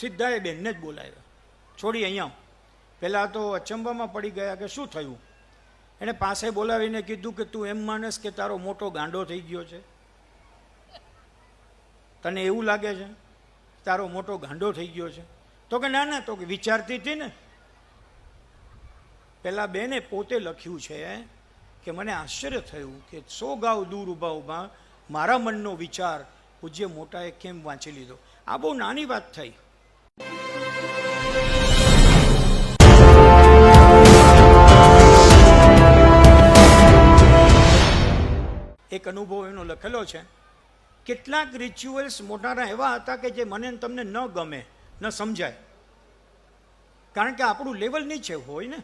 સીધા એ બેનને જ બોલાવ્યા. છોડી અહીંયા પહેલાં તો અચંબામાં પડી ગયા કે શું થયું? એણે પાસે બોલાવીને કીધું કે તું એમ માનસ કે તારો મોટો ગાંડો થઈ ગયો છે. તને એવું લાગે છે? તારો મોટો ગાંડો થઈ ગયો છે. તો કે ના ના, તો કે વિચારતી હતી ને. પહેલાં બેને પોતે લખ્યું છે કે મને આશ્ચર્ય થયું કે સો ગાવ દૂર ઊભા ઊભા મારા મનનો વિચાર પૂજ્ય મોટાએ કેમ વાંચી લીધો? આ બહુ નાની વાત થઈ. એક અનુભવ એનો લખેલો છે. કેટલાક રિચ્યુઅલ્સ મોટાના એવા હતા કે જે મને તમને ન ગમે, ન સમજાય. કારણ કે આપણું લેવલ નીચે હોય ને?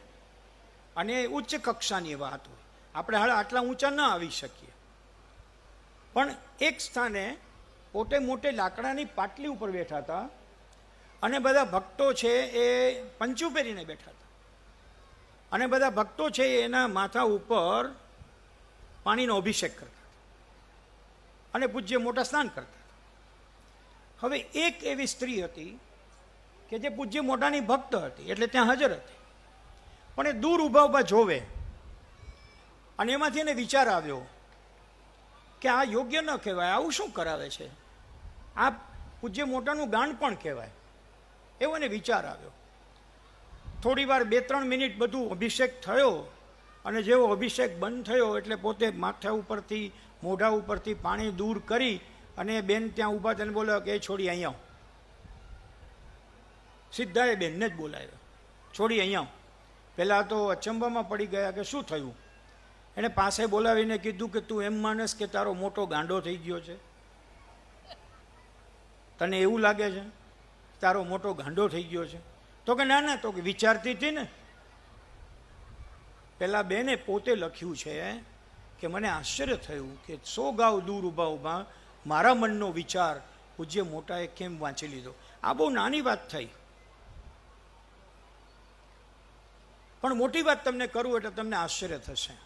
અને ઉચ્ચ કક્ષાની વાત હોય. આપણે હાલ આટલા ઊંચા ન આવી શકીએ. પણ એક સ્થાને પોતે મોટે લાકડાની પાટલી ઉપર બેઠા હતા. અને બધા ભક્તો છે એ પંચું પહેરીને બેઠા હતા. અને બધા ભક્તો છે એના માથા ઉપર પાણીનો અભિષેક કરતા અને પૂજ્ય મોટા સ્નાન કરતા હવે એક એવી સ્ત્રી હતી કે જે પૂજ્ય મોટાની ભક્ત હતી, એટલે ત્યાં હાજર હતી. પણ એ દૂર ઊભા ઊભા જોવે. અને એમાંથી એને વિચાર આવ્યો કે આ યોગ્ય ન કહેવાય, આવું શું કરાવે છે? આ પૂજ્ય મોટાનું ગાંડ પણ કહેવાય. એવો એને વિચાર આવ્યો. થોડી વાર બે ત્રણ મિનિટ બધું અભિષેક થયો અને જેવો અભિષેક બંધ થયો એટલે પોતે માથા ઉપરથી, મોઢા ઉપરથી પાણી દૂર કરી અને બેન ત્યાં ઊભા થઈને બોલ્યો કે, એ છોડી અહીંયા. સીધા એ બેનને જ બોલાવ્યો. છોડી અહીંયા પહેલાં તો અચંબામાં પડી ગયા કે, શું થયું? એણે પાસે બોલાવીને કીધું કે, તું એમ માનસ કે તારો મોટો ગાંડો થઈ ગયો છે. તને એવું લાગે છે? તારો મોટો ગાંડો થઈ ગયો છે. તો કે ના ના, તો કે વિચારતી હતી ને. પેલા બેને પોતે લખ્યું છે કે મને આશ્ચર્ય થયું કે સો ગાવ દૂર ઊભા ઊભા મારા મનનો વિચાર પૂજ્ય મોટાએ કેમ વાંચી લીધો? આ બહુ નાની વાત થઈ. પણ મોટી વાત તમને કરું એટલે તમને આશ્ચર્ય થશે.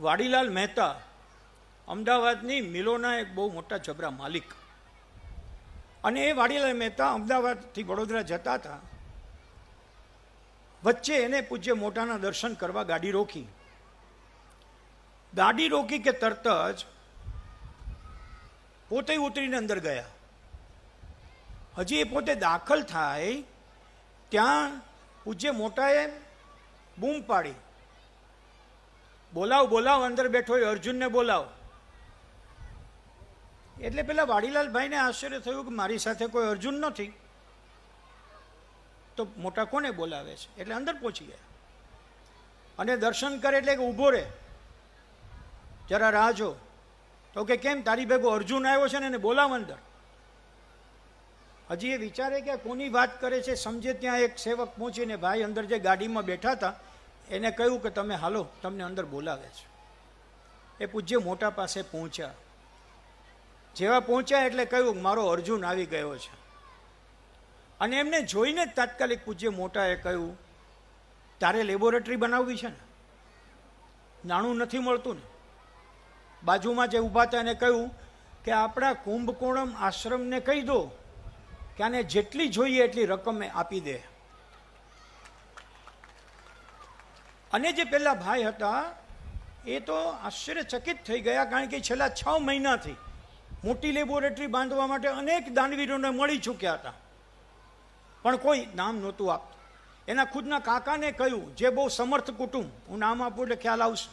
વાડીલાલ મહેતા અમદાવાદની મિલોના એક બહુ મોટા જબરા માલિક. અને એ વાડીલાલ મહેતા અમદાવાદથી વડોદરા જતા હતા. વચ્ચે એને પૂજ્ય મોટાના દર્શન કરવા ગાડી રોકી. ગાડી રોકી કે તરત જ પોતે ઉતરીને અંદર ગયા. હજી એ પોતે દાખલ થાય ત્યાં પૂજ્ય મોટાએ બૂમ પાડી. બોલાવ બોલાવ, અંદર બેઠો હોય, અર્જુનને બોલાવ. એટલે પેલા વાડીલાલભાઈને આશ્ચર્ય થયું કે મારી સાથે કોઈ અર્જુન નથી. તો મોટા કોને બોલાવે છે? એટલે અંદર પહોંચી ગયા. અને દર્શન કરે એટલે કે ઊભો રહે. જરા રાહ જો. તો કે કેમ તારી ભેગો અર્જુન આવ્યો છે ને એને બોલાવ અંદર. હજી એ વિચારે કે કોની વાત કરે છે? સમજે ત્યાં એક સેવક પહોંચીને ભાઈ અંદર જે ગાડીમાં બેઠા હતા, એને કહ્યું કે તમે હાલો, તમને અંદર બોલાવે છે. એ પૂજ્ય મોટા પાસે પહોંચ્યા. જેવા પહોંચ્યા એટલે કહ્યું, મારો અર્જુન આવી ગયો છે. અને એમને જોઈને જ તાત્કાલિક પૂજ્ય મોટાએ કહ્યું, તારે લેબોરેટરી બનાવવી છે ને? નાણું નથી મળતું ને. બાજુમાં જે ઊભા હતા એને કહ્યું કે, આપણા કુંભકોણમ આશ્રમને કહી દો કે આને જેટલી જોઈએ એટલી રકમ આપી દે. અને જે પેલા ભાઈ હતા, એ તો આશ્ચર્યચકિત થઈ ગયા કારણ કે છેલ્લા છ મહિનાથી મોટી લેબોરેટરી બાંધવા માટે અનેક દાનવીરોને મળી ચૂક્યા હતા. પણ કોઈ નામ નહોતું આપતું. એના ખુદના કાકાને કહ્યું, જે બહુ સમર્થ કુટુંબ, હું નામ આપું એટલે ખ્યાલ આવશે.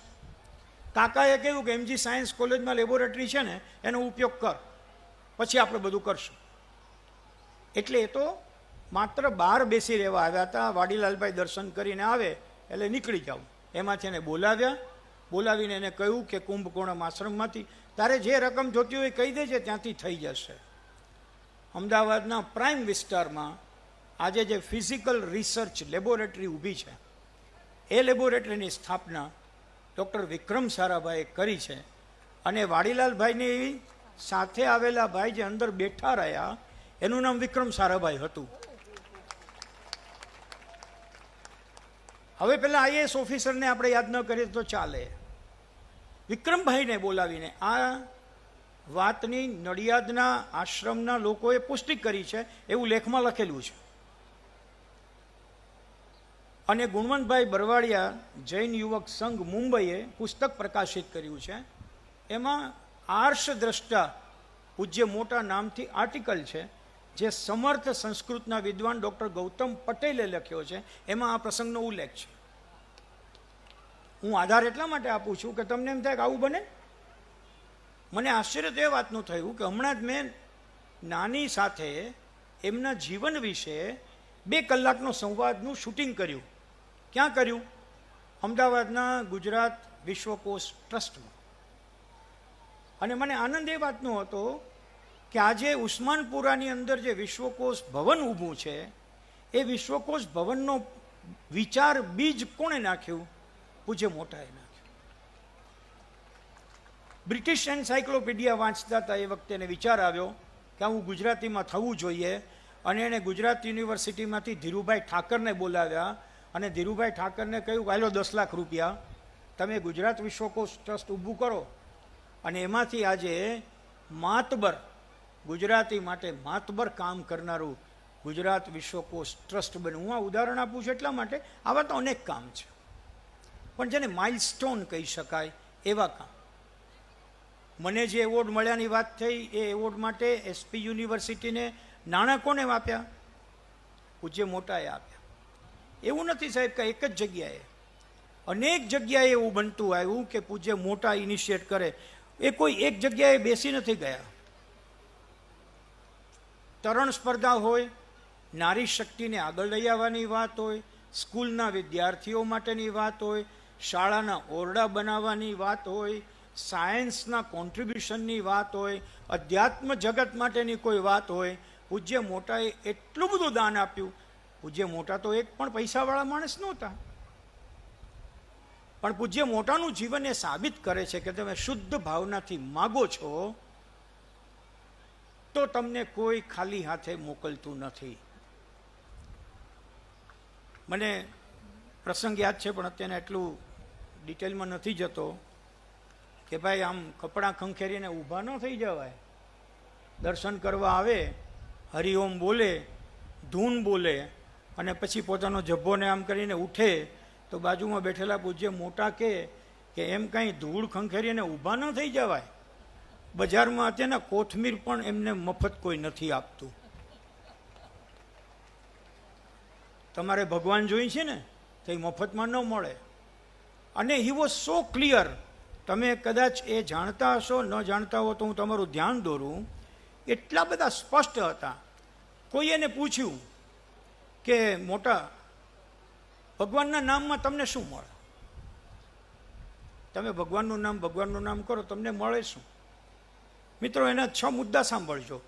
કાકાએ કહ્યું કે, એમજી સાયન્સ કોલેજમાં લેબોરેટરી છે ને, એનો ઉપયોગ કર. પછી આપણે બધું કરશું. એટલે એ તો માત્ર બહાર બેસી રહેવા આવ્યા હતા, વાડીલાલભાઈ દર્શન કરીને આવે એટલે નીકળી જાઉં. એમાંથી એને બોલાવ્યા. બોલાવીને એને કહ્યું કે, કુંભકોણમ આશ્રમમાંથી તારે જે રકમ જોતી હોય કહી દેજે, ત્યાંથી થઈ જશે. અમદાવાદના પ્રાઇમ વિસ્તારમાં આજે જે ફિઝિકલ રિસર્ચ લેબોરેટરી ઊભી છે, એ લેબોરેટરીની સ્થાપના ડૉક્ટર વિક્રમ સારાભાઈએ કરી છે અને વાડીલાલભાઈની સાથે આવેલા ભાઈ જે અંદર બેઠા રહ્યા, એનું નામ વિક્રમ સારાભાઈ હતું. હવે પેલા આઈએએસ ઓફિસરને આપણે યાદ ન કરીએ તો ચાલે. વિક્રમભાઈને બોલાવીને આ વાતની નડિયાદના આશ્રમના લોકોએ પુષ્ટિ કરી છે, એવું લેખમાં લખેલું છે. અને ગુણવંતભાઈ બરવાડિયા જૈન યુવક સંઘ મુંબઈએ પુસ્તક પ્રકાશિત કર્યું છે. એમાં આર્ષ દ્રષ્ટા પૂજ્ય મોટા નામથી આર્ટિકલ છે, જે સમર્થ સંસ્કૃતના વિદ્વાન ડૉક્ટર ગૌતમ પટેલે લખ્યો છે. એમાં આ પ્રસંગનો ઉલ્લેખ છે. હું આધાર એટલા માટે આપું છું કે તમને એમ થાય કે આવું બને? મને આશ્ચર્ય તો એ વાતનું થયું કે હમણાં જ મેં નાની સાથે એમના જીવન વિશે બે કલાકનો સંવાદનું શૂટિંગ કર્યું. ક્યાં કર્યું? અમદાવાદના ગુજરાત વિશ્વકોશ ટ્રસ્ટમાં. અને મને આનંદ એ વાતનો હતો કે આજે ઉસ્માનપુરાની અંદર જે વિશ્વકોશ ભવન ઊભું છે, એ વિશ્વકોશ ભવનનો વિચાર બીજ કોણે નાખ્યું? પૂજ્ય મોટાએ નાખ્યું. બ્રિટિશ એન્સાયક્લોપીડિયા વાંચતા હતા એ વખતે એને વિચાર આવ્યો કે હું ગુજરાતીમાં થવું જોઈએ અને એણે ગુજરાત યુનિવર્સિટીમાંથી ધીરુભાઈ ઠાકરને બોલાવ્યા અને ધીરુભાઈ ઠાકરને કહ્યું કે હાલો દસ લાખ રૂપિયા, તમે ગુજરાત વિશ્વકોશ ટ્રસ્ટ ઊભું કરો. અને એમાંથી આજે માતબર, ગુજરાતી માટે માતબર કામ કરનારું ગુજરાત વિશ્વકોશ ટ્રસ્ટ બન્યું. હું આ ઉદાહરણ આપું છું એટલા માટે. આવા તો અનેક કામ છે. પણ જેને માઇલસ્ટોન કહી શકાય, એવા કામ. મને જે એવોર્ડ મળ્યાની વાત થઈ, એ એવોર્ડ માટે એસપી યુનિવર્સિટીને નાણાં કોને આપ્યા પૂજ્ય મોટાએ આપ્યા. એવું નથી સાહેબ કે એક જ જગ્યાએ. અનેક જગ્યાએ એવું બનતું આવ્યું કે પૂજ્ય મોટા ઇનિશિયેટ કરે. એ કોઈ એક જગ્યાએ બેસી નથી ગયા. તરણ સ્પર્ધા હોય, નારી શક્તિને આગળ લઈ આવવાની વાત હોય, સ્કૂલના વિદ્યાર્થીઓ માટેની વાત હોય શાળાના ઓરડા બનાવવાની વાત હોય, સાયન્સના કોન્ટ્રીબ્યુશનની વાત હોય, અધ્યાત્મ જગત માટેની કોઈ વાત હોય, પૂજ્ય મોટાએ એટલું બધું દાન આપ્યું. પૂજ્ય મોટા તો એક પણ પૈસાવાળા માણસ નહોતા. પણ પૂજ્ય મોટાનું જીવન એ સાબિત કરે છે કે તમે શુદ્ધ ભાવનાથી માગો છો, તો તમને કોઈ ખાલી હાથે મોકલતું નથી. મને પ્રસંગ યાદ છે, પણ અત્યારે એટલું ડિટેલમાં નથી જતો કે ભાઈ આમ કપડાં ખંખેરીને ઊભા ન થઈ જવાય. દર્શન કરવા આવે, હરિઓમ બોલે, ધૂન બોલે અને પછી પોતાનો જબ્બોને આમ કરીને ઉઠે તો બાજુમાં બેઠેલા પૂજ્ય મોટા કે કે એમ કાંઈ ધૂળ ખંખેરીને ઊભા ન થઈ જવાય. બજારમાં અત્યારના કોથમીર પણ એમને મફત કોઈ નથી આપતું. તમારે ભગવાન જોઈ છે ને? તો એ મફતમાં ન મળે. અને હી વોઝ સો ક્લિયર તમે કદાચ એ જાણતા હશો, ન જાણતા હો, તો હું તમારું ધ્યાન દોરું. એટલા બધા સ્પષ્ટ હતા. કોઈ એને પૂછ્યું કે, મોટા, ભગવાનના નામમાં તમને શું મળે? તમે ભગવાનનું નામ ભગવાનનું નામ કરો, તમને મળે શું? મિત્રો, એના છ મુદ્દા સાંભળજો.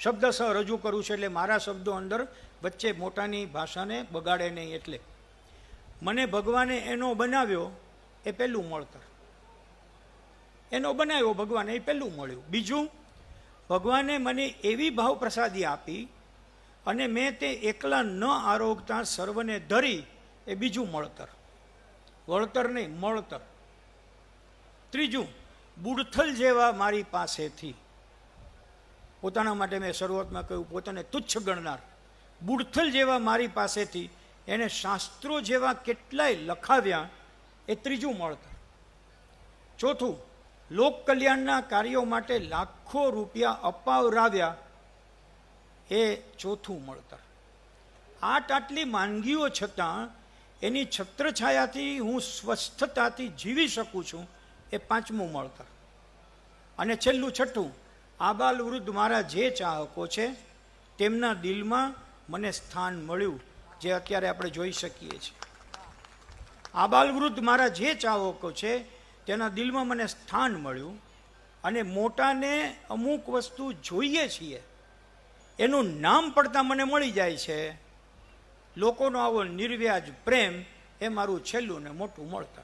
શબ્દસહ રજૂ કરું છું, એટલે મારા શબ્દો અંદર વચ્ચે મોટાની ભાષાને બગાડે નહીં, એટલે મને ભગવાને એનો બનાવ્યો, એ પહેલું મળતર. એનો બનાવ્યો ભગવાને, એ પહેલું મળ્યું. બીજું, ભગવાને મને એવી ભાવ પ્રસાદી આપી અને મેં તે એકલા ન આરોગતા સર્વને ધરી, એ બીજું મળતર. વળતર નહીં, મળતર. ત્રીજું, બુડથલ જેવા મારી પાસેથી. પોતાના માટે મેં શરૂઆતમાં કહ્યું, પોતાને તુચ્છ ગણનાર. બુડથલ જેવા મારી પાસેથી એને શાસ્ત્રો જેવા કેટલાય લખાવ્યા એ ત્રીજું મળતર. ચોથું, લોક કલ્યાણના કાર્યો માટે લાખો રૂપિયા અપાવરાવ્યા એ ચોથું મળતર. આટ આટલી માંદગીઓ છતાં એની છત્રછાયાથી હું સ્વસ્થતાથી જીવી શકું છું એ પાંચમું મળતર. અને છેલ્લું છઠ્ઠું આબાલ વૃદ્ધ મારા જે ચાહકો છે તેમના દિલમાં મને સ્થાન મળ્યું. જે અત્યારે આપણે જોઈ શકીએ છીએ. આ બાલવૃદ્ધ મારા જે ચાહકો છે, તેના દિલમાં મને સ્થાન મળ્યું અને મોટાને અમુક વસ્તુ જોઈએ છીએ. એનું નામ પડતાં મને મળી જાય છે. લોકોનો આવો નિર્વ્યાજ પ્રેમ એ મારું છેલ્લું ને મોટું મળતર.